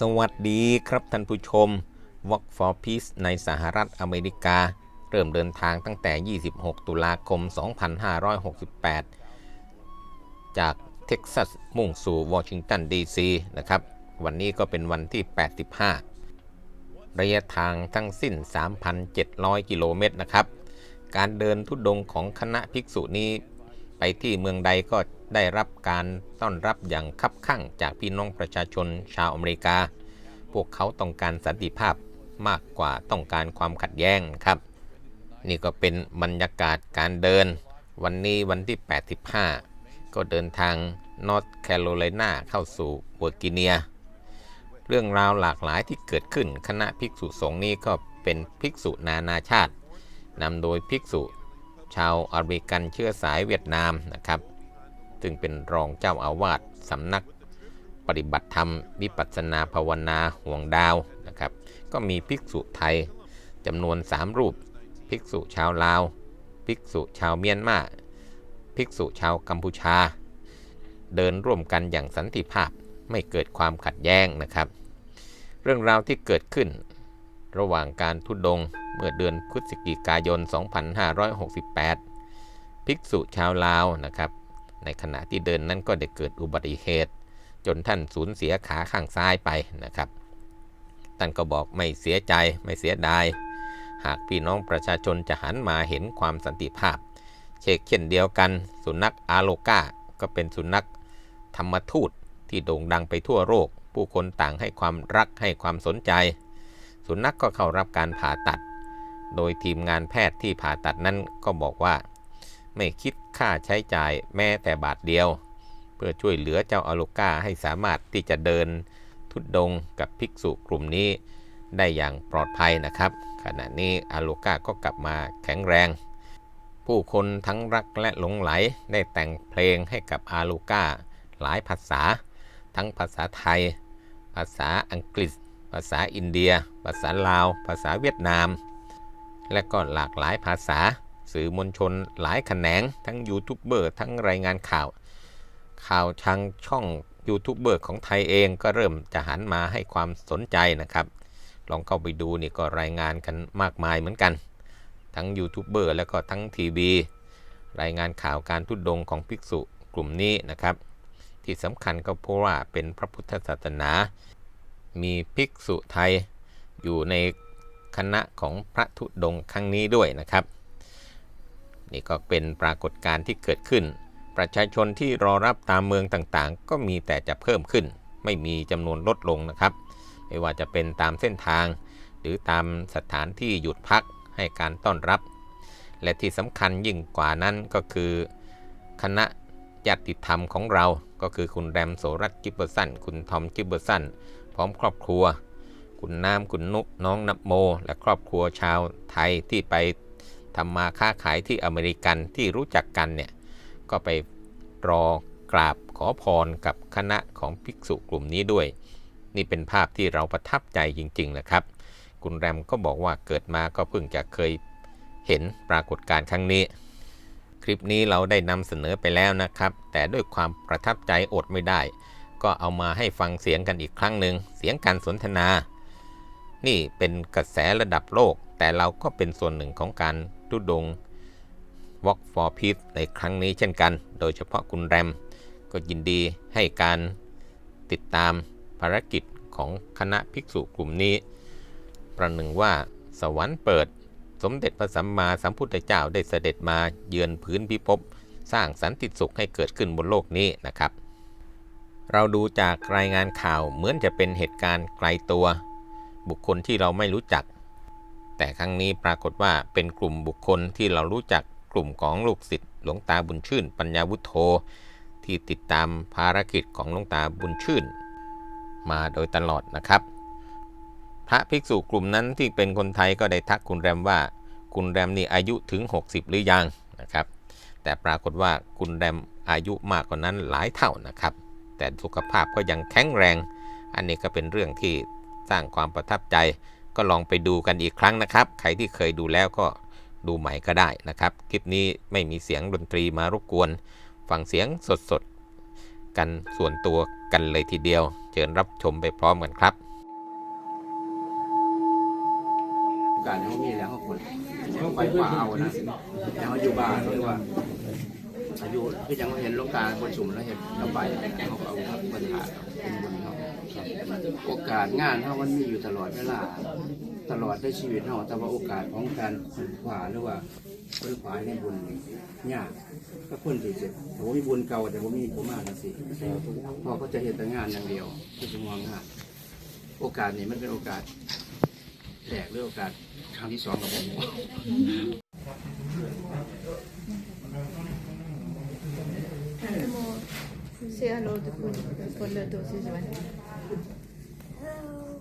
สวัสดีครับท่านผู้ชม Walk for Peace ในสหรัฐอเมริกา เริ่มเดินทางตั้งแต่ 26 ตุลาคม 2568 จากเท็กซัสมุ่งสู่วอชิงตันดีซีนะครับ วันนี้ก็เป็นวันที่ 85 ระยะทางทั้งสิ้น 3,700 กิโลเมตรนะครับ การเดินทุดงค์ของคณะภิกษุนี้ ที่เมืองใดก็ได้รับการต้อนรับอย่างคับคั่งจากพี่น้องประชาชนชาวอเมริกา พวกเขาต้องการสันติภาพมากกว่าต้องการความขัดแย้งครับ นี่ก็เป็นบรรยากาศการเดิน วันนี้วันที่ 85 ก็เดินทางนอร์ทแคโรไลนาเข้าสู่เวอร์จิเนีย เรื่องราวหลากหลายที่เกิดขึ้นคณะภิกษุสงฆ์นี้ก็เป็นภิกษุนานาชาตินำโดยภิกษุ ชาวอเมริกันเชื้อสายเวียดนามนะครับ ซึ่งเป็นรองเจ้าอาวาสสำนักปฏิบัติธรรม วิปัสสนาภาวนาห่วงดาวนะครับ ก็มีภิกษุไทยจำนวน 3 รูป ภิกษุชาวลาว ภิกษุชาวเมียนมา ภิกษุชาวกัมพูชา เดินร่วมกันอย่างสันติภาพไม่เกิดความขัดแย้งนะครับ เรื่องราวที่เกิดขึ้น ระหว่างการทุดงเมื่อเดือนพฤศจิกายน 2568 ภิกษุชาวลาวนะครับ ในขณะที่เดินนั้นก็ได้เกิดอุบัติเหตุ จนท่านสูญเสียขาข้างซ้ายไปนะครับ ท่านก็บอกไม่เสียใจไม่เสียดาย หากพี่น้องประชาชนจะหันมาเห็นความสันติภาพ เชกเช่นเดียวกัน สุนัขอาโลกาก็เป็นสุนัขธรรมทูตที่โด่งดังไปทั่วโลกผู้คนต่างให้ความรักให้ความสนใจ สุนัขกก็เข้ารับการผ่าตัด โดยทีมงานแพทย์ที่ผ่าตัดนั้นก็บอกว่า ไม่คิดค่าใช้จ่ายแม้แต่บาทเดียว เพื่อช่วยเหลือเจ้าอาโลก้าให้สามารถที่จะเดินทุดดงกับภิกษุกลุ่มนี้ ได้อย่างปลอดภัยนะครับ ขณะนี้อาโลก้าก็กลับมาแข็งแรง ผู้คนทั้งรักและหลงไหลได้แต่งเพลงให้กับอาลูก้าหลายภาษา ทั้งภาษาไทย ภาษาอังกฤษ ภาษาอินเดีย ภาษาลาว ภาษาเวียดนาม และก็หลากหลายภาษา สื่อมวลชนหลายแขนง ทั้งยูทูบเบอร์ทั้งรายงานข่าว ข่าวทางช่องยูทูบเบอร์ของไทยเองก็เริ่มจะหันมาให้ความสนใจนะครับ ลองเข้าไปดูนี่ก็รายงานกันมากมายเหมือนกัน ทั้งยูทูบเบอร์แล้วก็ทั้งทีวีรายงานข่าวการทุดดงของภิกษุกลุ่มนี้นะครับ ที่สำคัญก็เพราะว่าเป็นพระพุทธศาสนา มีภิกษุไทยอยู่ในคณะของพระธุดงครั้งนี้ด้วยนะครับ นี่ก็เป็นปรากฏการณ์ที่เกิดขึ้น ประชาชนที่รอรับตามเมืองต่างๆ ก็มีแต่จะเพิ่มขึ้น ไม่มีจำนวนลดลงนะครับ ไม่ว่าจะเป็นตามเส้นทาง หรือตามสถานที่หยุดพักให้การต้อนรับ และที่สำคัญยิ่งกว่านั้นก็คือ คณะญาติธรรมของเราก็คือคุณแรมโสรัตกิบเบอร์สัน คุณทอมกิบเบอร์สัน พร้อมครอบครัว คุณน้ำคุณนุกน้องนับโม และครอบครัวชาวไทยที่ไปทำมาค้าขายที่อเมริกันที่รู้จักกันเนี่ยก็ไปรอกราบขอพรกับคณะของภิกษุกลุ่มนี้ด้วย นี่เป็นภาพที่เราประทับใจจริงๆนะครับ คุณแรมก็บอกว่าเกิดมาก็เพิ่งจะเคยเห็นปรากฏการณ์ครั้งนี้ คลิปนี้เราได้นำเสนอไปแล้วนะครับ แต่ด้วยความประทับใจอดไม่ได้ ก็เอามาให้ฟังเสียงกันอีกครั้งหนึ่งเสียงการสนทนา นี่เป็นกระแสระดับโลก แต่เราก็เป็นส่วนหนึ่งของการทุดง Walk for Peace ในครั้งนี้เช่นกัน โดยเฉพาะคุณแรม ก็ยินดีให้การติดตามภารกิจของคณะภิกษุกลุ่มนี้ ประหนึ่งว่าสวรรค์เปิด สมเด็จพระสัมมาสัมพุทธเจ้าได้เสด็จมาเยือนพื้นพิภพสร้างสันติสุขให้เกิดขึ้นบนโลกนี้นะครับ เราดูจากรายงานข่าวเหมือนจะเป็นเหตุการณ์ไกลตัว บุคคลที่เราไม่รู้จัก แต่ครั้งนี้ปรากฏว่าเป็นกลุ่มบุคคลที่เรารู้จักกลุ่มของลูกศิษย์หลวงตาบุญชื่น ปัญญาวุฒโธที่ติดตามภารกิจของหลวงตาบุญชื่น มาโดยตลอดนะครับ พระภิกษุกลุ่มนั้นที่เป็นคนไทยก็ได้ทักคุณแรมว่า คุณแรมนี่อายุถึง 60 หรือยังนะครับ แต่ปรากฏว่าคุณแรมอายุมากกว่านั้นหลายเท่านะครับ แต่สุขภาพก็ยังแข็งแรง อันนี้ก็เป็นเรื่องที่สร้างความประทับใจ ก็ลองไปดูกันอีกครั้งนะครับ ใครที่เคยดูแล้วก็ดูใหม่ก็ได้นะครับ คลิปนี้ไม่มีเสียงดนตรีมารบกวน ฟังเสียงสดๆ กันส่วนตัวกันเลยทีเดียว เชิญรับชมไปพร้อมกันครับ การเขามีแล้วเขาคนเขาไปวาเอานะแต่เขาอยู่บ้านเขาว่า อายุคือยังเห็นโลกาคนสุ่มแล้วเห็นเราไปเขาเอาปัญหาเป็นบุญเขาโอกาสงานเขามันมีอยู่ตลอดเวลาตลอดในชีวิตเขาแต่ว่าโอกาสของการค้นคว้าหรือว่าค้นคว้าในบุญยากก็คนที่จะโอ้ยบุญเก่าแต่ว่ามีผมมากนะสิพอเขาจะเห็นแต่งานอย่างเดียวคือจะมองงานโอกาสนี้มันเป็นโอกาสแรกหรือโอกาสครั้งที่สองกับผม Say hello to Kuni for the doses Hello.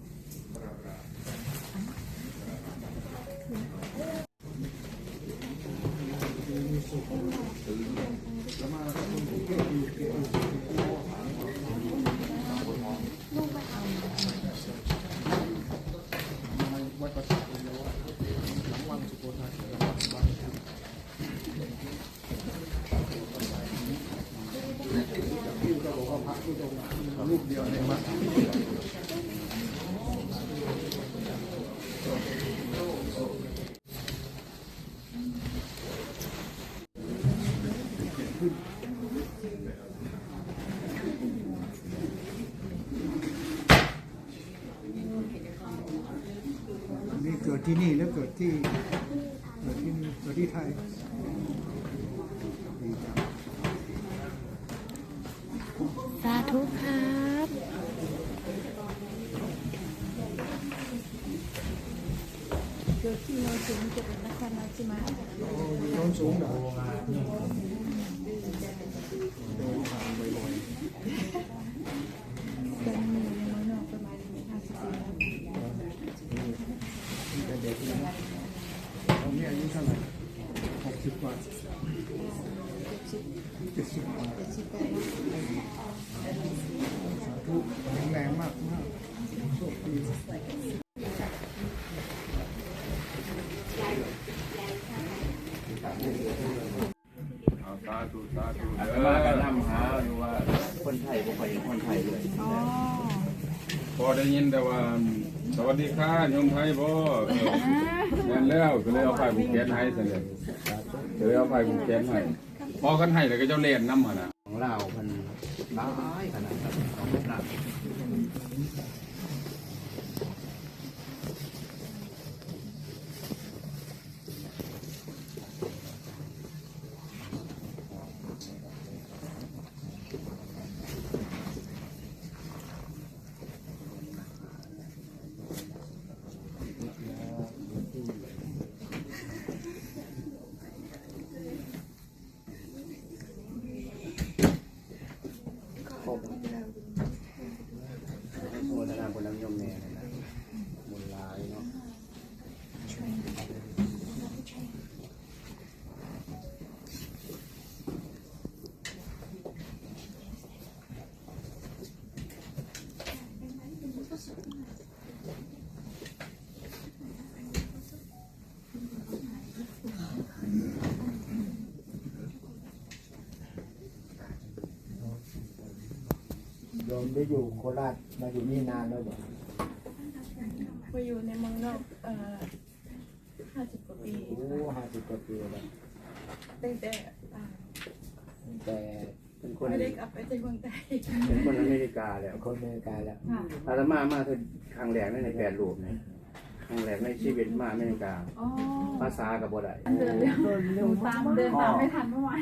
ที่นี่แล้วเกิดที่เกิดที่นี่เกิดที่ไทยดีจังสาธุครับเกิดที่โนนสูงจังหวัดนครราชสีมาโอ้ยโน้นสูงเหรอเดินทางบ่อย เป็นมีในเมืองนอกประมาณห้าสิบปีแล้ว ๆตั้งแต่เด็กเลยนะตอนนี้อายุเท่าไหร่หกสิบกว่าเจ็ดสิบกว่า เจ็ดสิบแปดแล้ว สาธุแข็งแรง มากมากโชคดีเอาสาธุสาธุอาตเด้มาก็อนำหาอยู่ว่าคนไทยบ่ค่อยเห็นคนไทยเลยพอได้ยินแต่ว่า สวัสดีค่ะโยมไทยบ่เออแม่นแล้วก็เลยเอาไฟผูกแขนให้ซะเลยก็เลยเอาไฟผูกแขนให้พอกันให้แล้วก็เจ้าเล่นน้ำหั่นน่ะของเราวมันร้ายขนาดนั้นของหนัก ครบโมทนาบุญน้ำยมแน่เลยนะบุญหลายเนาะ โยมได้อยู่โคราชมาอยู่นี่นานแล้วเหรอมาอยู่ในเมืองนอกเอ่อห้าสิบกว่าปีโอ้ห้าสิบกว่าปีแล้วตั้งแต่อ่า แต่ เป็นคนไม่ได้กลับไปที่เมืองไทยเป็นคนอเมริกาแล้วคนอเมริกาแล้วค่ะอาตมามาคือครั้งแรกในแปดรูปนะครั้งแรกในชีวิตมาอเมริกา อ๋อภาษากับบ่ได้เดินเร็วตามเดินตามไม่ทันเมื่อวาน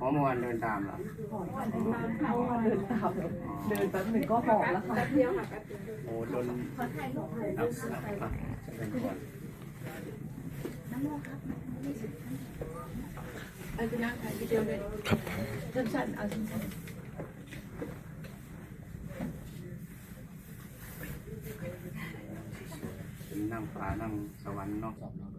หอมวันเดินตามเหรอเดินตามเดินแป๊บหนึ่งก็หอบแล้วค่ะเดียวค่ะโอ้โดนเอาเอาเอาจะเป็นก่อนอัน นี้นั่งถ่ายวิดีโอเลยสั้นๆเอาสั้นๆนั่งฟ้านั่งสวรรค์เนาะ Loca.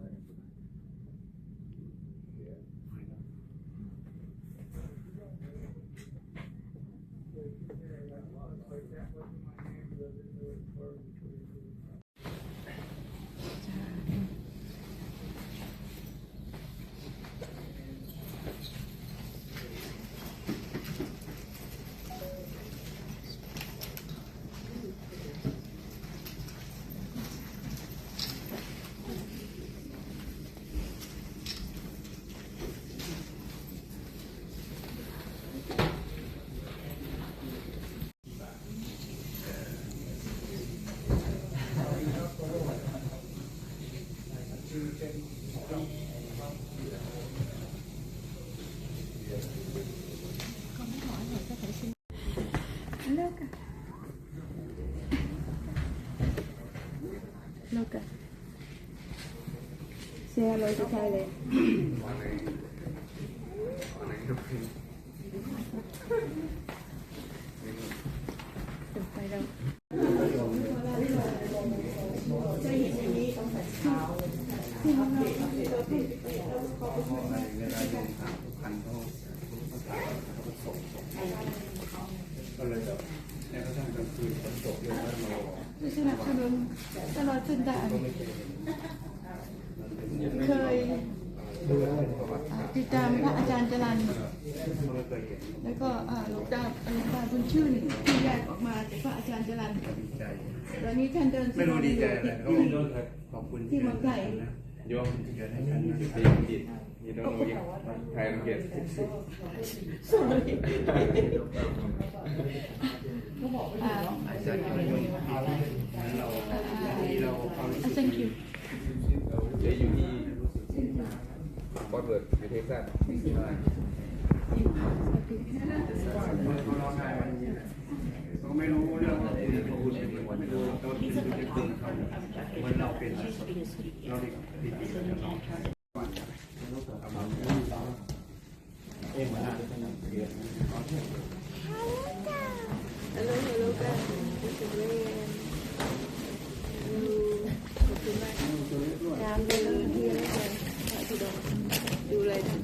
Say hello to Kylie. ก็เลยแบบแอบช่างกลาคืนฝนตกเยอะมากมารใสนับสนุนตลอดจนด่ เคยติดตามพระอาจารย์จรันแล้วก็อ่าหลวงตาหลวงตาบุญชื่นที่แยกออกมาจากพระอาจารย์จรันตอนนี้ท่านเดินไม่รู้ดีใจอะไรก็ที่ขอบคุณที่เมืองไทยโยมที่เกิดให้กันนะ You don't know yet. Thai don't get. อ่าอาจารย์โยมเอาละงั้นเราที่เราความรู้สึก thank you เดี๋ยวอยู่ที่ บอสเวิร์ดอยู่เท็กซัสเขาไม่รู้เรื่องที่เขาพูดเป็นวันนี้เราที่จะตึงเขาวันเราเป็นเราดีกับดีดีกับน้องเองมาหน้าด้วยกันเรียน Hello, hello, guys. This is Ryan. ขอบคุณมากงามเลยที่อะไรกันพระธุดงค์ดูเลยนะ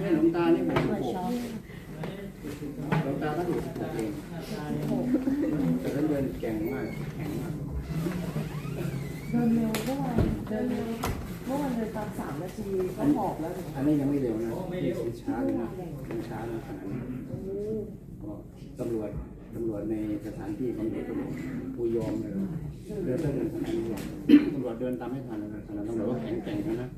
ให้หลวงตานี่ผมถูกหลวงตาก็ถูกถูกเอง เดินแก่งมากแข็งมากเดินเร็วเมื่อวานเดินเร็วเมื่อวานเดินตามสามนาทีก็หอบแล้วอันนี้ยังไม่เร็วนะนี่ช้าเลยนะยังช้านะขนาดนี้ก็ตำรวจตำรวจในสถานที่ตำรวจตำรวจผู้ยอมเลยเดินเรื่องขนาดนี้ตำรวจเดินตามไม่ทันขนาดตำรวจว่าแข็งแกร่งแล้วนะ